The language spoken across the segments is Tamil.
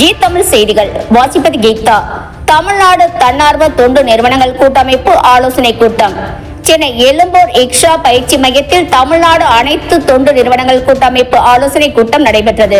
ஜி தமிழ் செய்திகள். வாசிப்பது கீதா. தமிழ்நாடு தன்னார்வ தொண்டு நிறுவனங்கள் கூட்டமைப்பு ஆலோசனை கூட்டம். சென்னை எழும்பூர் இக்ஷா பயிற்சி மையத்தில் தமிழ்நாடு அனைத்து தொண்டு நிறுவனங்கள் கூட்டமைப்பு ஆலோசனை கூட்டம் நடைபெற்றது.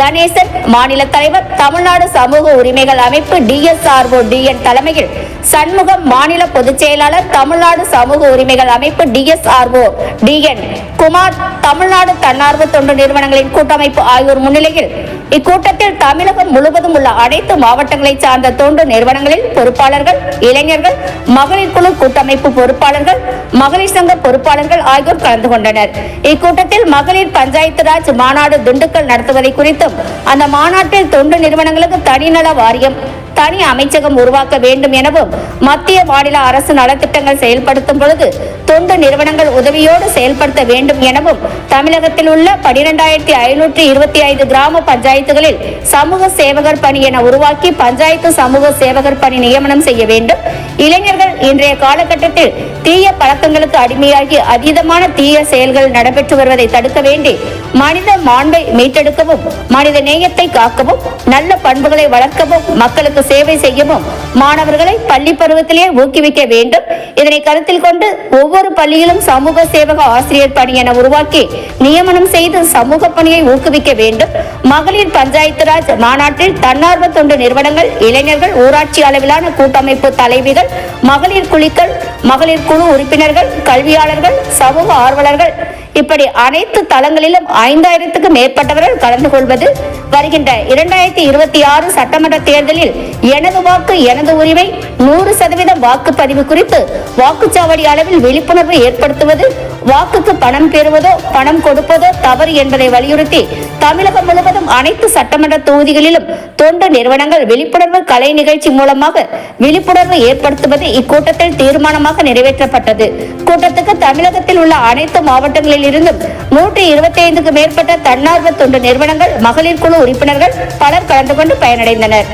கணேசன் மாநில தலைவர் தமிழ்நாடு சமூக உரிமைகள் அமைப்பு டிஎஸ்ஆர்ஓ டிஎன் தலைமையில் சண்முகம் மாநில பொதுச் செயலாளர் தமிழ்நாடு சமூக உரிமைகள் அமைப்பு டிஎஸ்ஆர்ஓ டிஎன் குமார் தமிழ்நாடு தன்னார்வ தொண்டு நிறுவனங்களின் கூட்டமைப்பு ஆகியோர் முன்னிலையில் இக்கூட்டத்தில் தமிழகம் முழுவதும் உள்ள அனைத்து மாவட்டங்களைச் சார்ந்த தொண்டு நிறுவனங்களில் பொறுப்பாளர்கள் இளைஞர்கள் மகளிர் குழு கூட்டமைப்பு பொறுப்பாளர்கள் மகளிர் சங்க பொறுப்பாளர்கள் ஆகியோர் கலந்து கொண்டனர். இக்கூட்டத்தில் மகளிர் பஞ்சாயத்து ராஜ் மாநாடு திண்டுக்கல் நடத்துவதை குறித்தும் அந்த மாநாட்டில் தொண்டு நிறுவனங்களுக்கு தனிநல வாரியம் தனி அமைச்சகம் உருவாக்க வேண்டும் எனவும் மத்திய மாநில அரசு நலத்திட்டங்கள் செயல்படுத்தும் பொழுது தொண்டு நிறுவனங்கள் உதவியோடு செயல்படுத்த வேண்டும் எனவும் தமிழகத்தில் உள்ள பனிரெண்டாயிரத்தி ஐநூற்றி இருபத்தி ஐந்து கிராம பஞ்சாயத்துகளில் சமூக சேவகர் பணி என உருவாக்கி பஞ்சாயத்து சமூக சேவகர் பணி நியமனம் செய்ய வேண்டும். இளைஞர்கள் இன்றைய காலகட்டத்தில் தீய பழக்கங்களுக்கு அடிமையாகி அதீதமான தீய செயல்கள் நடைபெற்று வருவதை தடுக்க வேண்டி மனித மாண்பை மீட்டெடுக்கவும் மனித நேயத்தை காக்கவும் நல்ல பண்புகளை வளர்க்கவும் மக்களுக்கு சேவை செய்யவும் மாணவர்களை பள்ளி பருவத்திலேயே ஊக்குவிக்க வேண்டும். இதனை கருத்தில் கொண்டு ஒவ்வொரு பள்ளியிலும் சமூக சேவக ஆசிரியர் பணி என உருவாக்கி நியமனம் செய்து சமூக பணியை ஊக்குவிக்க வேண்டும். மகளிர் பஞ்சாயத்து ராஜ் மாநாட்டில் தன்னார்வ தொண்டு நிறுவனங்கள் இளைஞர்கள் ஊராட்சி அளவிலான கூட்டமைப்பு தலைவிகள் மகளிர் குழுக்கள் மகளிர் குழு உறுப்பினர்கள் கல்வியாளர்கள் சமூக ஆர்வலர்கள் இப்படி அனைத்து தளங்களிலும் ஐந்தாயிரத்துக்கு மேற்பட்டவர்கள் கலந்து கொள்வது வருகின்ற இரண்டாயிரத்தி இருபத்தி ஆறு சட்டமன்ற தேர்தலில் எனது வாக்கு எனது உரிமை நூறு சதவீதம் வாக்குப்பதிவு குறித்து வாக்குச்சாவடி அளவில் விழிப்புணர்வு ஏற்படுத்துவது வாக்குக்கு பணம் பெறுவதோ பணம் கொடுப்பதோ தவறு என்பதை வலியுறுத்தி தமிழகம் முழுவதும் அனைத்து சட்டமன்ற தொகுதிகளிலும் தொண்டு நிறுவனங்கள் விழிப்புணர்வு கலை நிகழ்ச்சி மூலமாக விழிப்புணர்வு ஏற்படுத்துவது இக்கூட்டத்தில் தீர்மானமாக நிறைவேற்றப்பட்டது. கூட்டத்துக்கு தமிழகத்தில் உள்ள அனைத்து மாவட்டங்களில் இருந்தும் நூற்றி இருபத்தி ஐந்துக்கு மேற்பட்ட தன்னார்வ தொண்டு நிறுவனங்கள் மகளிர் குழு உறுப்பினர்கள் பலர் கலந்து கொண்டு பயனடைந்தனர்.